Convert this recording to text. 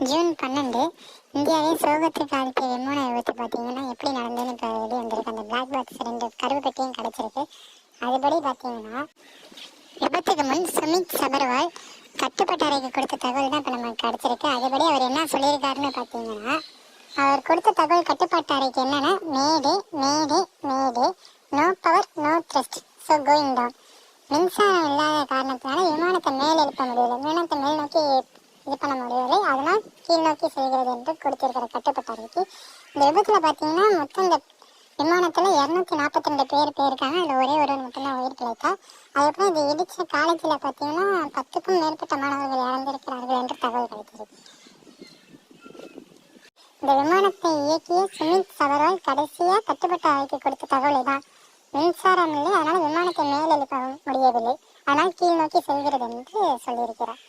June பன்னெண்டு இந்தியாவின் சோகத்திற்கு ஆழ்த்திய விமான விபத்து பார்த்தீங்கன்னா எப்படி நடந்ததுன்னு இப்போ வெளியே வந்திருக்கு. அந்த பிளாக் பாக்ஸ் ரெண்டு கருவு பெட்டியும் கிடச்சிருக்கு. அதுபடி பார்த்தீங்கன்னா விபத்துக்கு முன் சுமித் சபர்வால் கட்டுப்பட்ட அறைக்கு கொடுத்த தகவல் தான் இப்போ நமக்கு கிடச்சிருக்கு. அதுபடி அவர் என்ன சொல்லியிருக்காருன்னு பார்த்தீங்கன்னா அவர் கொடுத்த தகவல் கட்டுப்பாட்டு அறைக்கு என்னன்னா mayday mayday mayday no power no thrust so going down மின்சாரம் இல்லாத காரணத்தினால விமானத்தை மேல் எழுப்ப முடியல. விமானத்தை மேல் நோக்கி இது பண்ண முடியவில்லை அதனால் கீழ் நோக்கி செல்கிறது என்று கொடுத்திருக்கிற கட்டுப்பட்ட அறிக்கை இந்த விபத்தில் பார்த்தீங்கன்னா மொத்தம் இந்த விமானத்தில் இரநூத்தி நாற்பத்தி ரெண்டு பேர் போயிருக்காங்க. அதில் ஒரே ஒரு மட்டும்தான் உயிர் பிழைத்தார். அதுக்கப்புறம் இது இடித்த காலேஜில் பார்த்தீங்கன்னா பத்துக்கும் மேற்பட்ட மாணவர்கள் இறந்திருக்கிறார்கள் என்று தகவல் கிடைத்தது. இந்த விமானத்தை இயக்கிய சுமித் சபர்வால் கடைசியாக கட்டுப்பட்ட அறைக்கு கொடுத்த தகவல் தான் மின்சாரம் இல்லை அதனால் விமானத்தை மேலெழுப்ப முடியவில்லை. ஆனால் கீழ் நோக்கி செல்கிறது என்று சொல்லியிருக்கிறார்.